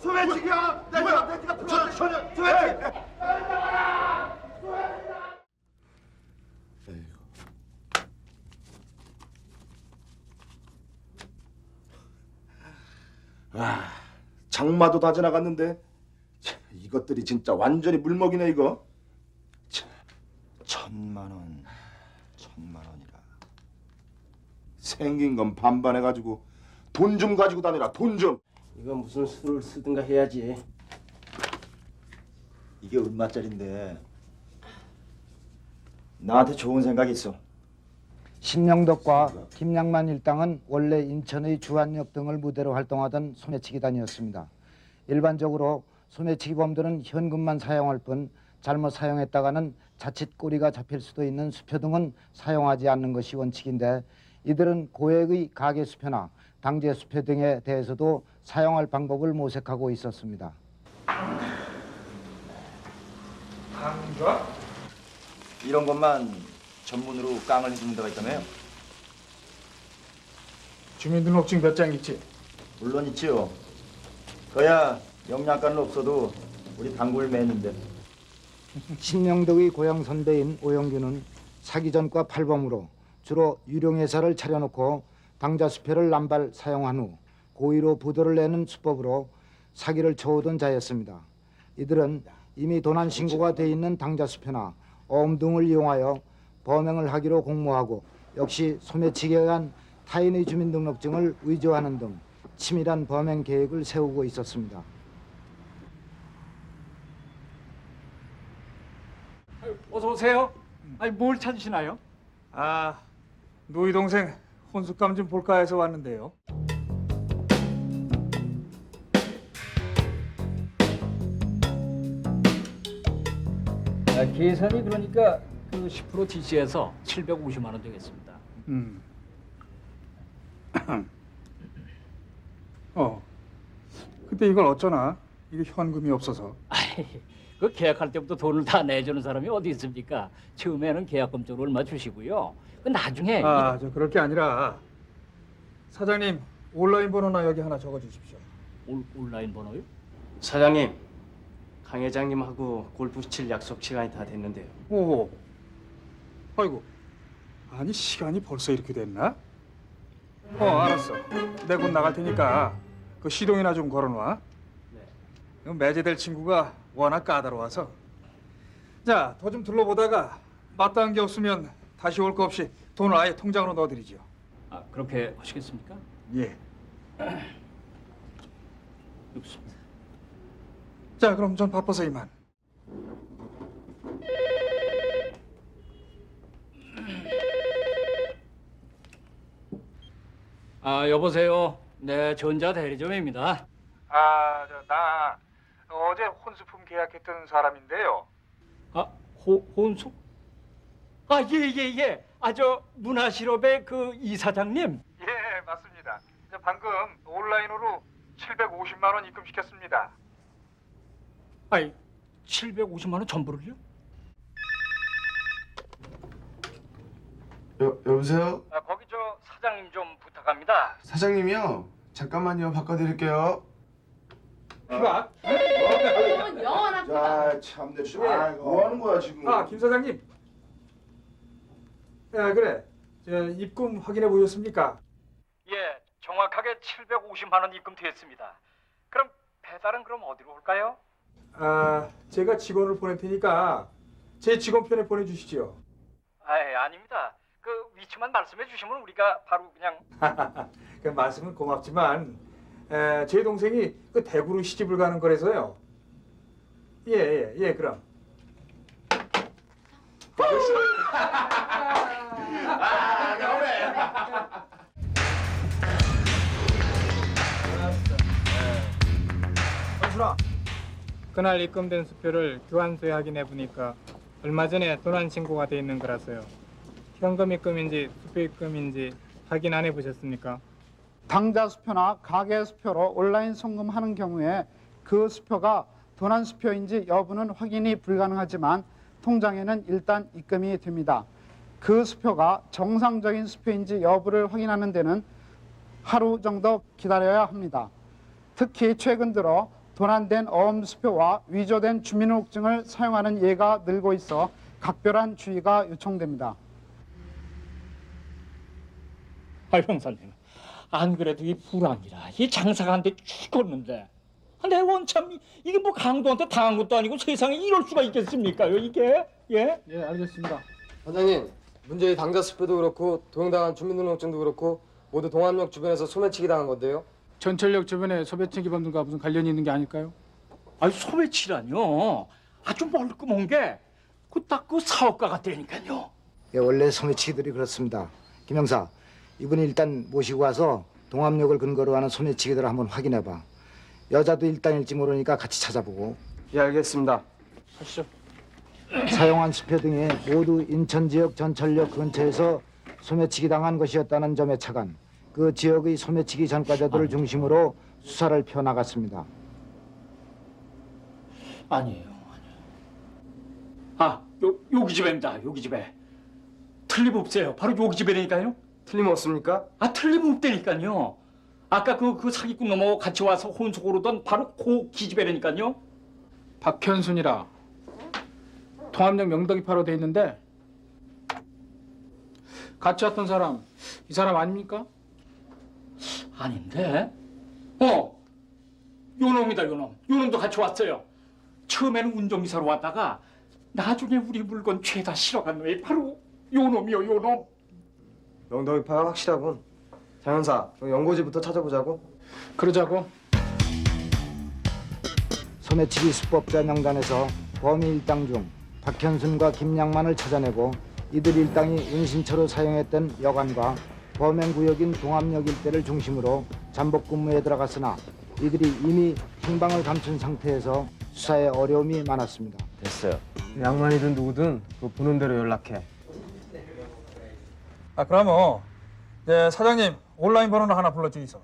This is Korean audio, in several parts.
소매치기야! 내가 내가 들어왔 소매치! 아, 장마도 다 지나갔는데 참, 이것들이 진짜 완전히 물먹이네 이거. 천만 원, 천만 원이라. 생긴 건 반반해가지고 돈 좀 가지고 다니라 돈 좀. 이거 무슨 수를 쓰든가 해야지. 이게 얼마짜린데? 나한테 좋은 생각이 있어. 신영덕과 김양만 일당은 원래 인천의 주한역 등을 무대로 활동하던 소매치기단이었습니다. 일반적으로 소매치기 범들은 현금만 사용할 뿐 잘못 사용했다가는 자칫 꼬리가 잡힐 수도 있는 수표 등은 사용하지 않는 것이 원칙인데 이들은 고액의 가계 수표나 당제 수표 등에 대해서도 사용할 방법을 모색하고 있었습니다. 이런 것만 전문으로 깡을 해주는 데가 있다며요? 주민등록증 몇 장 있지? 물론 있지요. 그야 영양가는 없어도 우리 단골 매는데. 신영덕의 고향 선배인 오영규는 사기 전과 팔범으로 주로 유령회사를 차려놓고 당자 수표를 남발 사용한 후 고의로 부도를 내는 수법으로 사기를 쳐오던 자였습니다. 이들은 이미 도난 신고가 돼 있는 당자 수표나 어음 등을 이용하여 범행을 하기로 공모하고 역시 소매치기에 의한 타인의 주민등록증을 위조하는 등 치밀한 범행 계획을 세우고 있었습니다. 어서 오세요. 아니 뭘 찾으시나요? 아, 노이 동생 혼숙감 좀 볼까 해서 왔는데요. 아, 계산이 그러니까 그 10% DC에서 750만 원 되겠습니다. 음. 어. 근데 이걸 어쩌나? 이게 현금이 없어서. 아이, 그 계약할 때부터 돈을 다 내주는 사람이 어디 있습니까? 처음에는 계약금 쪽으로 얼마 주시고요. 그 나중에 아, 저 그럴 게 아니라 사장님 온라인 번호나 여기 하나 적어 주십시오. 온라인 번호요? 사장님, 강 회장님하고 골프 칠 약속 시간이 다 됐는데요. 오. 아이고. 아니 시간이 벌써 이렇게 됐나? 어, 알았어. 내 곧 나갈 테니까 그 시동이나 좀 걸어 놔. 네. 매제될 친구가 워낙 까다로워서. 자, 더 좀 둘러보다가 마땅한 게 없으면 다시 올 거 없이 돈을 아예 통장으로 넣어드리죠. 아 그렇게 하시겠습니까? 예. 여기 있습니다. 자, 그럼 전 바빠서 이만. 아 여보세요. 네 전자 대리점입니다. 아, 저 나 계약했던 사람인데요. 아 호, 혼수? 아 예 예 예. 아 저 문화실업의 그 이사장님. 예, 맞습니다. 저 방금 온라인으로 750만 원 입금시켰습니다. 아이 750만 원 전부를요? 여, 여보세요? 아 거기 저 사장님 좀 부탁합니다. 사장님이요? 잠깐만요. 바꿔드릴게요. 피박. 영원한 자 참내 씨. 예. 아, 뭐 하는 거야 지금? 아, 김 사장님. 야, 그래. 저 입금 확인해 보셨습니까? 예, 정확하게 750만 원 입금됐습니다. 그럼 배달은 그럼 어디로 올까요? 아, 제가 직원을 보낼 테니까 제 직원 편에 보내 주시죠. 아, 아닙니다. 그 위치만 말씀해 주시면 우리가 바로 그냥 그 말씀은 고맙지만 에, 제 동생이 그 대구로 시집을 가는 거라서요. 예, 예, 예, 그럼. 그날 입금된 수표를 교환소에 확인해 보니까 얼마 전에 도난 신고가 돼 있는 거라서요. 현금 입금인지 수표 입금인지 확인 안 해보셨습니까? 당자 수표나 가계 수표로 온라인 송금하는 경우에 그 수표가 도난 수표인지 여부는 확인이 불가능하지만 통장에는 일단 입금이 됩니다. 그 수표가 정상적인 수표인지 여부를 확인하는 데는 하루 정도 기다려야 합니다. 특히 최근 들어 도난된 어음 수표와 위조된 주민등록증을 사용하는 예가 늘고 있어 각별한 주의가 요청됩니다. 아 형사님 안 그래도 이 불황이라 이 장사가 안 돼 죽었는데 아, 내 원참 이게 뭐 강도한테 당한 것도 아니고 세상에 이럴 수가 있겠습니까요 이게 예? 예, 알겠습니다. 반장님, 문제의 당자 수표도 그렇고 도용당한 주민등록증도 그렇고 모두 동암역 주변에서 소매치기 당한 건데요. 전철역 주변에 소매치기 범들과 무슨 관련이 있는 게 아닐까요? 아니 소매치라뇨 아주 멀끔한 게그 딱그 사업가 같다니까요 예, 원래 소매치기들이 그렇습니다. 김영사, 이분이 일단 모시고 와서 동암역을 근거로 하는 소매치기들을 한번 확인해봐. 여자도 일당일지 모르니까 같이 찾아보고 예, 알겠습니다. 하시죠. 사용한 수표 등이 모두 인천 지역 전철역 근처에서 소매치기 당한 것이었다는 점에 차관 그 지역의 소매치기 전과자들을 중심으로 수사를 펴 나갔습니다. 아니에요 아니에요 아 요, 여기 집입니다 여기 집에 틀림없어요 바로 여기 집이라니까요 틀림없습니까? 아 틀림없다니까요 아까 그, 그 사기꾼 놈하고 같이 와서 혼속으로던 바로 그 기집애라니까요 박현순이라 통합역 명덕이파로 돼 있는데 같이 왔던 사람 이 사람 아닙니까? 아닌데? 어, 요놈이다 요놈. 요놈도 같이 왔어요. 처음에는 운전기사로 왔다가 나중에 우리 물건 죄다 실어간 놈이 바로 요놈이요 요놈. 명동이파가 확실하군. 장현사, 그 연고지부터 찾아보자고. 그러자고. 소매치기 수법자 명단에서 범인 일당 중 박현순과 김양만을 찾아내고 이들 일당이 은신처로 사용했던 여관과 범행 구역인 동암역 일대를 중심으로 잠복 근무에 들어갔으나 이들이 이미 행방을 감춘 상태에서 수사에 어려움이 많았습니다. 됐어요. 양만이든 누구든 그 보는 대로 연락해. 아 그러면 네, 사장님 온라인 번호는 하나 불러주이소.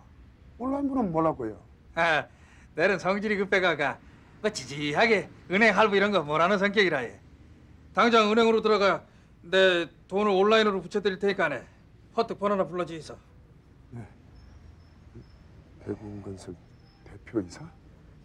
온라인 번호는 뭐라고요? 아, 내는 성질이 급해가가 뭐 지지하게 은행 할부 이런 거 뭐라는 성격이라 해. 당장 은행으로 들어가 내 돈을 온라인으로 붙여드릴 테니까네. 퍼뜩 번호 하나 불러주이소. 대구건설 대표이사?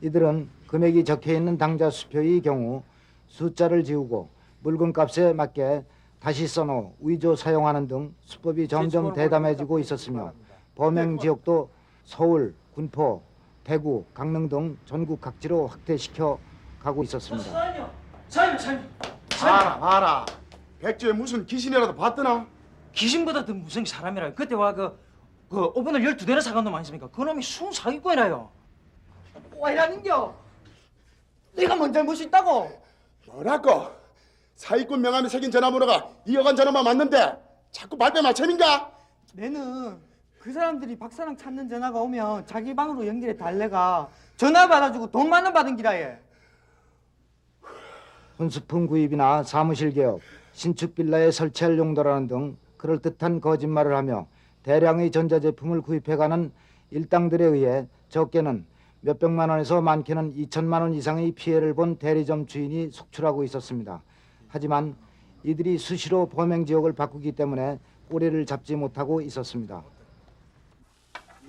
이들은 금액이 적혀 있는 당자 수표의 경우 숫자를 지우고 물건값에 맞게 다시 써놓아 위조 사용하는 등 수법이 점점 대담해지고 있었으며 범행 지역도 서울, 군포, 대구, 강릉 등 전국 각지로 확대시켜 가고 있었습니다. 봐라 봐라. 백조에 무슨 귀신이라도 봤더나? 귀신보다 더 무슨 사람이라 그때 와 그 그 오븐을 12대나 사간 놈 아니십니까? 그놈이 순 사기꾼이라요 와 이라는겨 내가 뭔 잘못이 있다고 뭐라고? 사기꾼 명함에 새긴 전화번호가 이어간 전화만 맞는데 자꾸 말빼 맞춰인가? 내는 그 사람들이 박사랑 찾는 전화가 오면 자기 방으로 연결해 달래가 전화 받아주고 돈 만원 받은 기라예 혼수품 구입이나 사무실 개업, 신축 빌라에 설치할 용도라는 등 그럴듯한 거짓말을 하며 대량의 전자제품을 구입해가는 일당들에 의해 적게는 몇백만 원에서 많게는 2천만 원 이상의 피해를 본 대리점 주인이 속출하고 있었습니다. 하지만 이들이 수시로 범행 지역을 바꾸기 때문에 꼬리를 잡지 못하고 있었습니다.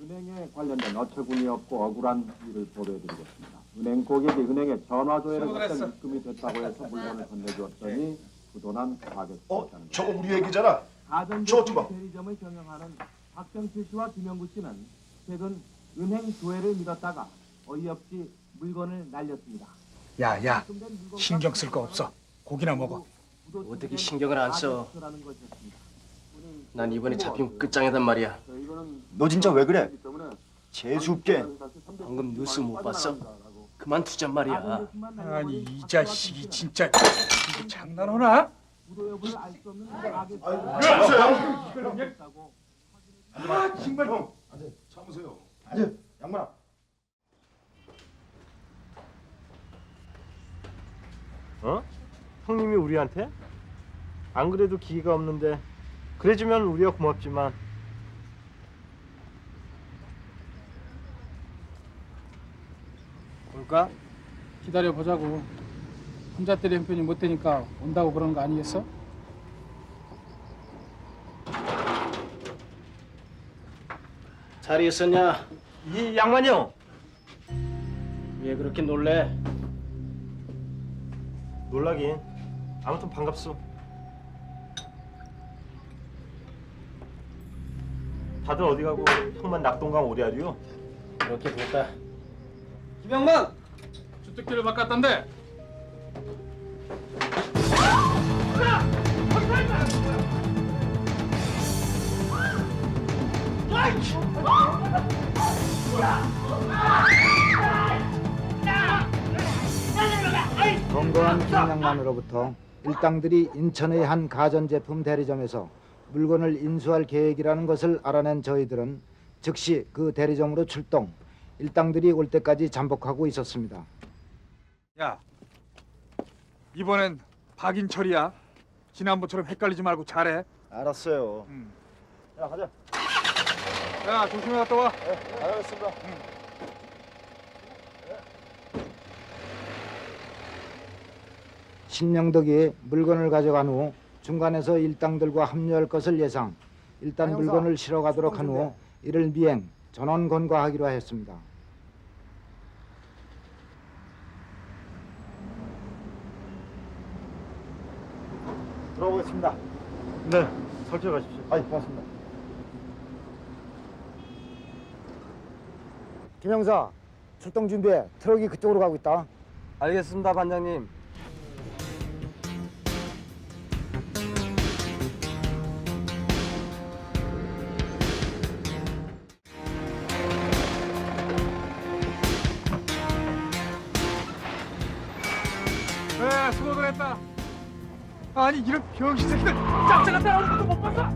은행에 관련된 어처구니 없고 억울한 일을 보도해드리겠습니다. 은행 고객이 은행에 전화 조회를. 했던 입금이 됐다고 해서 물건을 건네주었더니 그 돈은 어? 저거 우리 얘기잖아. 저거 좀 봐. 대리점을 경영하는 박정필 씨와 김영구 씨는 최근 은행 조회를 미뤘다가 어이없이 물건을 날렸습니다. 야야 신경 쓸 거 없어. 고기나 먹어. 어떻게 신경을 안 써? 난 이번에 잡힌 끝장이단 말이야. 너 진짜 왜 그래? 재수 없게. 방금 뉴스 못 봤어? 그만 두잔 말이야. 아니 이 자식이 진짜 장난하나? 아 정말 형. 참으세요. 아니 양만아. 어? 형님이 우리한테? 안 그래도 기회가 없는데 그래주면 우리가 고맙지만 볼까? 기다려 보자고. 혼자 때리 형편이 못 되니까 온다고 그러는 거 아니겠어? 잘 있었냐? 이 양만이 형. 왜 그렇게 놀래? 놀라긴. 아무튼 반갑소. 다들 어디 가고 형만 낙동강 오리 하디요? 이렇게 됐다. 김영만 주특기를 바꿨던데. 건강한 평양만으로부터 일당들이 인천의 한 가전제품 대리점에서 물건을 인수할 계획이라는 것을 알아낸 저희들은 즉시 그 대리점으로 출동. 일당들이 올 때까지 잠복하고 있었습니다. 야, 이번엔 박인철이야. 지난번처럼 헷갈리지 말고 잘해. 알았어요. 음. 야 가자. 야, 조심히 갔다 와. 알겠습니다. 신명덕이 물건을 가져간 후 중간에서 일당들과 합류할 것을 예상. 일단 물건을 실어 가도록 한 후 이를 미행 전원 건과하기로 했습니다. 들어보겠습니다. 네, 설정 가십시오. 아이 고맙습니다. 김영사 출동 준비해. 트럭이 그쪽으로 가고 있다. 알겠습니다 반장님. 아니, 이런 병신 새끼들 짝짝한 따라오는 것도 못 봤어.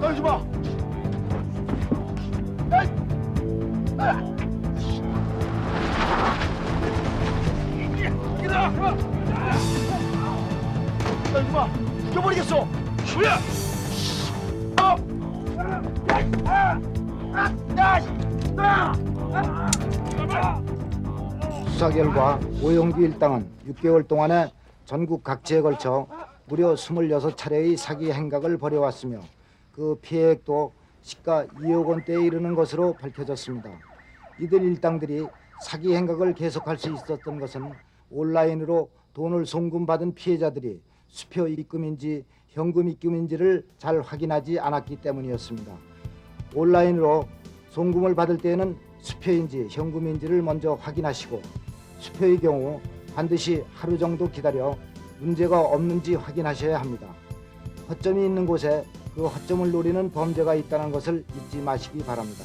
떨지 마. 떨지 마. 죽여버리겠어. 수사 결과 오용규 일당은 6개월 동안에 전국 각지에 걸쳐 무려 26차례의 사기 행각을 벌여왔으며 그 피해액도 시가 2억 원대에 이르는 것으로 밝혀졌습니다. 이들 일당들이 사기 행각을 계속할 수 있었던 것은 온라인으로 돈을 송금받은 피해자들이 수표 입금인지 현금 입금인지를 잘 확인하지 않았기 때문이었습니다. 온라인으로 송금을 받을 때에는 수표인지 현금인지를 먼저 확인하시고 수표의 경우 반드시 하루 정도 기다려 문제가 없는지 확인하셔야 합니다. 허점이 있는 곳에 그 허점을 노리는 범죄가 있다는 것을 잊지 마시기 바랍니다.